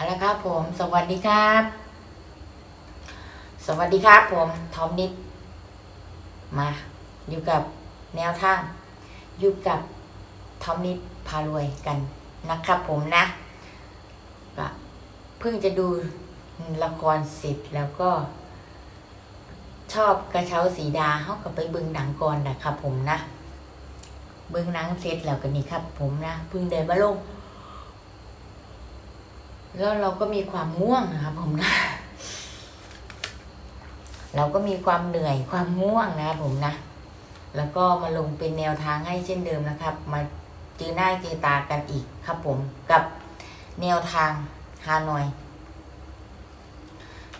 เอาละครับผม สวัสดีครับ สวัสดีครับผม ทอมนิด มา อยู่กับแนวทาง อยู่กับทอมนิดพารวยกันนะครับผมนะก็เพิ่งจะดูละครเสร็จแล้วก็ ชอบกระเช้าสีดาเขาก็ไปเบึงหนังก่อนนะครับผมนะ เบึงหนังเสร็จแล้วกันนี่ครับผมนะเพิ่งเดินมาลง แล้วเราก็มีความง่วงนะครับผมนะ เราก็มีความเหนื่อยความง่วงนะครับผมนะ แล้วก็มาลงเป็นแนวทางให้เช่นเดิมนะครับ มาเจอหน้าเจอตากันอีกครับผมกับแนวทางฮานอย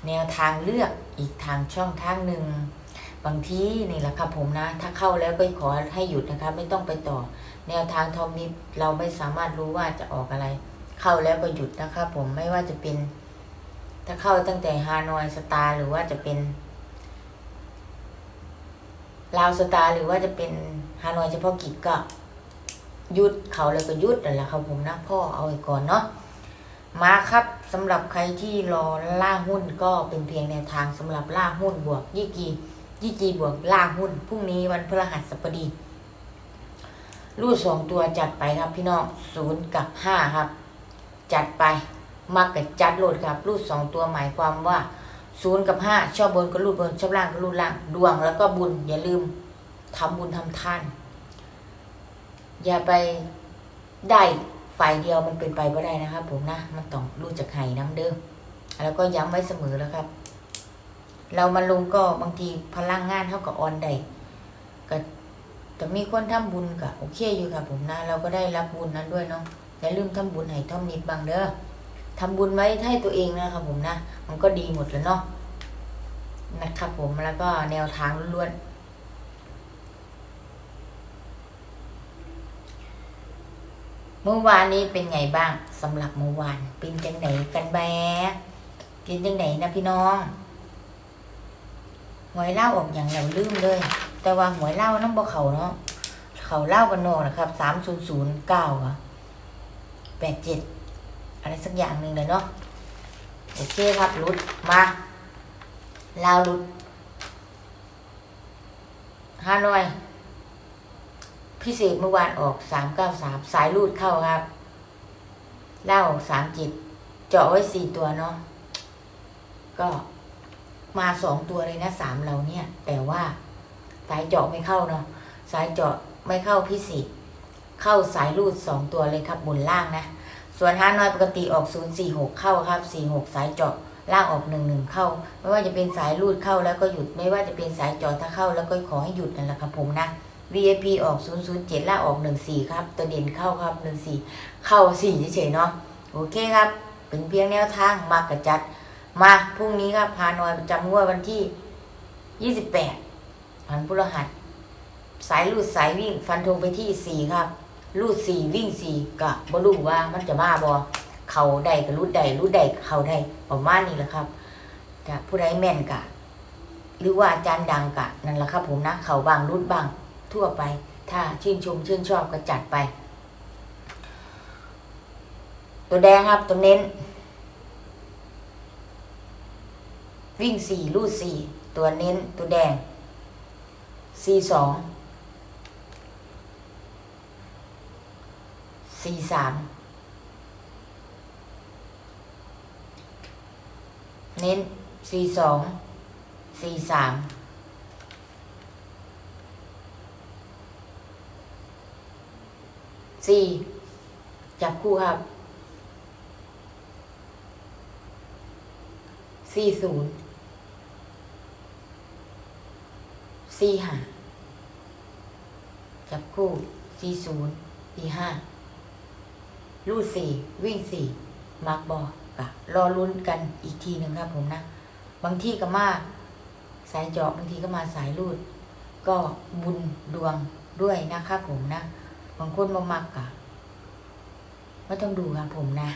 แนวทางเลือกอีกทางช่องทางหนึ่งบางทีนี่แหละครับผมนะ ถ้าเข้าแล้วก็ขอให้หยุดนะครับไม่ต้องไปต่อ แนวทางทอมนี้เราไม่สามารถรู้ว่าจะออกอะไร เข้าแล้วก็หยุดนะครับผมไม่ว่าจะเป็น ถ้าเข้าตั้งแต่ฮานอยสตาร์หรือว่าจะเป็นลาวสตาร์หรือว่าจะเป็นฮานอยเฉพาะกิจก็หยุดเขาแล้วก็หยุดนั่นแหละครับผมนะพ่อเอาไว้ก่อนเนาะมาครับสำหรับใครที่รอล่าหุ้นก็เป็นเพียงแนวทางสำหรับล่าหุ้นบวกยี่กียี่กีบวกล่าหุ้นพรุ่งนี้วันพฤหัสบดีรูดสองตัวจัดไปครับพี่น้องศูนย์กับห้าครับ จัดไป มักกับจัดโหลดครับรูดสองตัวหมายความว่าศูนย์กับห้าชอบบนก็รูดบนชอบล่างก็รูดล่าง ดวงแล้วก็บุญ อย่าลืมทำบุญทำทาน อย่าไปได้ฝ่ายเดียวมันเป็นไปไม่ได้นะครับผมนะ มันต้องรู้จักไห้น้ำเดิมแล้วก็ย้ำไว้เสมอแล้วครับ เรามาลงก็บางทีพลังงานเท่ากับออนได้ก็แต่มีคนทำบุญก็โอเคอยู่ครับผมนะ เราก็ได้รับบุญนั้นด้วยเนาะ อย่าลืมทำบุญให้ท่อมนิดบางเด้อทำบุญไว้ให้ตัวเองนะครับผมนะ มันก็ดีหมดแล้วเนาะนะครับผมแล้วก็แนวทางล้วนเมื่อวานนี้เป็นไงบ้างสำหรับเมื่อวานเป็นจังไหนกันแบเป็นจังไหนนะพี่น้องหวยเล่าออกอย่างเราลืมเลย แต่ว่าหวยเล่าน้ำบ่เขาเนาะเขาเล่ากันโนนะครับสามศูนย์ศูนย์เก้าอะ แปดเจ็ดอะไรสักอย่างหนึ่งเลยเนาะโอเคครับรุดมาลาวรุดฮานอย พิเศษเมื่อวานออกสามเก้าสามสายรูดเข้าครับเล่าสามจิต เจาะไว้สี่ตัวเนาะก็มาสองตัวเลยนะสามเราเนี่ย แต่ว่าสายเจาะไม่เข้าเนาะสายเจาะไม่เข้าพิเศษ เข้าสายรูดสองตัวเลยครับบนล่างนะ ส่วนฮานอยปกติออก046เข้าครับ46สายเจาะล่างออก11เข้า ไม่ว่าจะเป็นสายรูดเข้าแล้วก็หยุดไม่ว่าจะเป็นสายเจาะถ้าเข้าแล้วก็ขอให้หยุดนั่นแหละครับผมนะ VIP ออก 007ล่างออก 14 ครับ ตัวเด่นเข้าครับ 14 เข้า4เฉยๆเนาะโอเคครับ เป็นเพียงแนวทางมากกระจัด มาพรุ่งนี้ครับพานอยประจำงวดวันที่ 28วันพฤหัสสายรูดสายวิ่งฟันธงไปที่ 4 ครับ รูดสี่วิ่งสี่กะบรู้ว่ามันจะมาบ่เขาใดกับรูดใดรูดใดกับเขาใดประมาณนี้แหละครับกะผู้ใดแม่นกะ หรือว่าอาจารย์ดังกะนั่นแหละครับ ผมนะเขาบางรูดบางทั่วไป ถ้าชื่นชมชื่นชอบก็จัดไป ตัวแดงครับตัวเน้น วิ่งสี่รูดสี่ตัวเน้นตัวแดงสี่สอง สี่สามเน้นสี่สองสี่สามสี่จับคู่ครับสี่ศูนย์สี่ห้าจับคู่สี่ศูนย์สี่ห้า รูดสี่วิ่งสี่มาร์กบอกะรอลุ้นกันอีกทีหนึ่งครับผมนะ บางที่ก็มาสายเจาะบางทีก็มาสายรูด ก็บุญดวงด้วยนะครับผมนะ บางคนมามักกะไม่ต้องดูครับผมนะ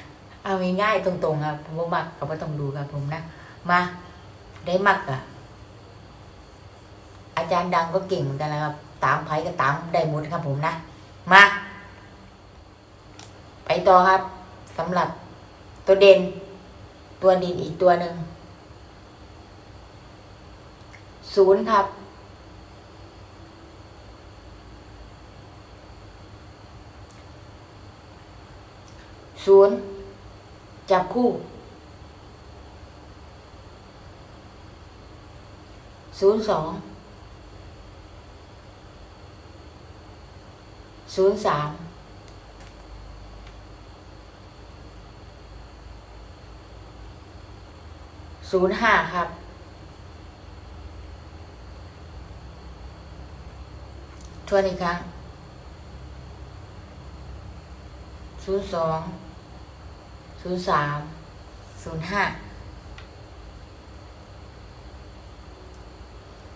เอาง่ายๆตรงๆครับผมบ่มักก็ไม่ต้องดูครับผมนะ มาได้มักกะอาจารย์ดังก็เก่งเหมือนกันนะครับ ตามไพ่ก็ตามได้หมดครับผมนะ มา ไปต่อครับสำหรับตัวเด่น ตัวดินอีกตัวหนึ่งศูนย์ครับ ศูนย์จับคู่ศูนย์สองศูนย์สาม ศูนย์ห้าครับ ทวนอีกครั้งศูนย์สองศูนย์สามศูนย์ห้า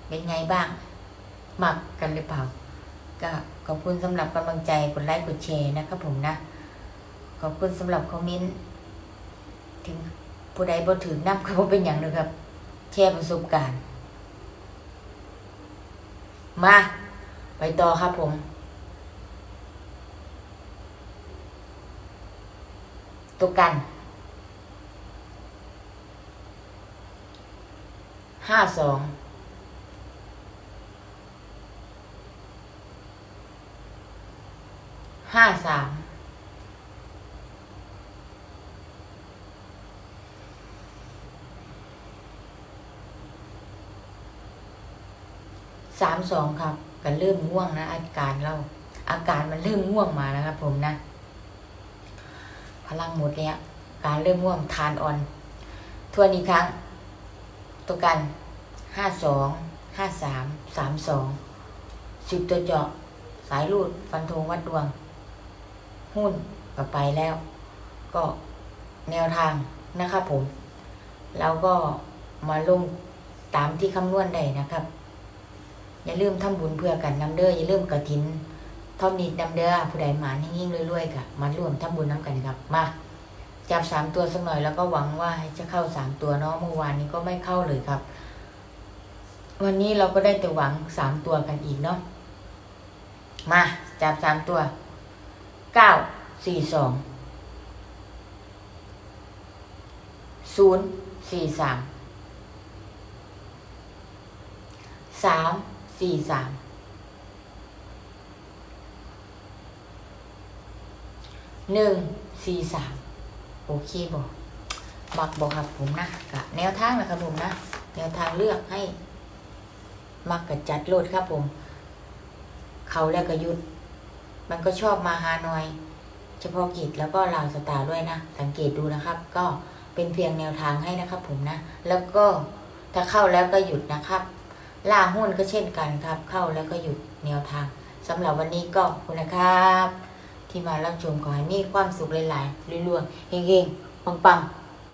เป็นไงบ้างมักกันหรือเปล่า ก็ขอบคุณสำหรับกำลังใจ กดไลค์ กดแชร์นะครับผมนะ ขอบคุณสำหรับคอมเมนต์ถึง ผู้ใดบ่ถือน้ำก็บ่เป็นอย่างเลยครับแชร์ประสบการณ์ มา ไปต่อครับผมตัวกันห้าสองห้าสาม สามสองครับกันเริ่มง่วงนะ อาการเรา อาการมันเริ่มง่วงมาแล้วครับ ผมนะ พลังหมดแล้วการเริ่มง่วงทานอ่อน ทวนอีกครั้ง ตัวกันห้าสองห้าสามสามสองสิบตัวเจาะ สายรูดฟันธงวัดดวง หุ้นก็ไปแล้ว ก็แนวทางนะครับผม แล้วก็มาลงตามที่คำนวณได้นะครับ อย่าลืมทำบุญเพื่อกันน้ำเด้ออย่าลืมกระถินทอมนิดน้ำเด้อผู้ใดหมานยิ่งๆรวยๆกะมาร่วมทำบุญน้ำกันครับมาจับสามตัวสักหน่อยแล้วก็หวังว่าจะเข้าสามตัวเนาะเมื่อวานนี้ก็ไม่เข้าเลยครับ วันนี้เราก็ได้แต่หวังสามตัวกันอีกเนาะมาจับสามตัวเก้าสี่สองศูนย์สี่สามสาม สี่สามหนึ่งสี่สามโอเคบอกมักบอกครับผมนะกะแนวทางนะครับผมนะแนวทางเลือกให้ มักกับจัดโลดครับผม เขาแล้วก็หยุด มันก็ชอบมาฮานอย เฉพาะกิจแล้วก็ลาวสตาร์ด้วยนะ สังเกตดูนะครับ ก็เป็นเพียงแนวทางให้นะครับผมนะ แล้วก็ถ้าเข้าแล้วก็หยุดนะครับ ล่าหุ้นก็เช่นกันครับ เข้าแล้วก็หยุดแนวทางสำหรับวันนี้ก็ขอบคุณนะครับ ที่มารับชมขอให้มีความสุขหลายๆรวยๆเฮงๆปังๆ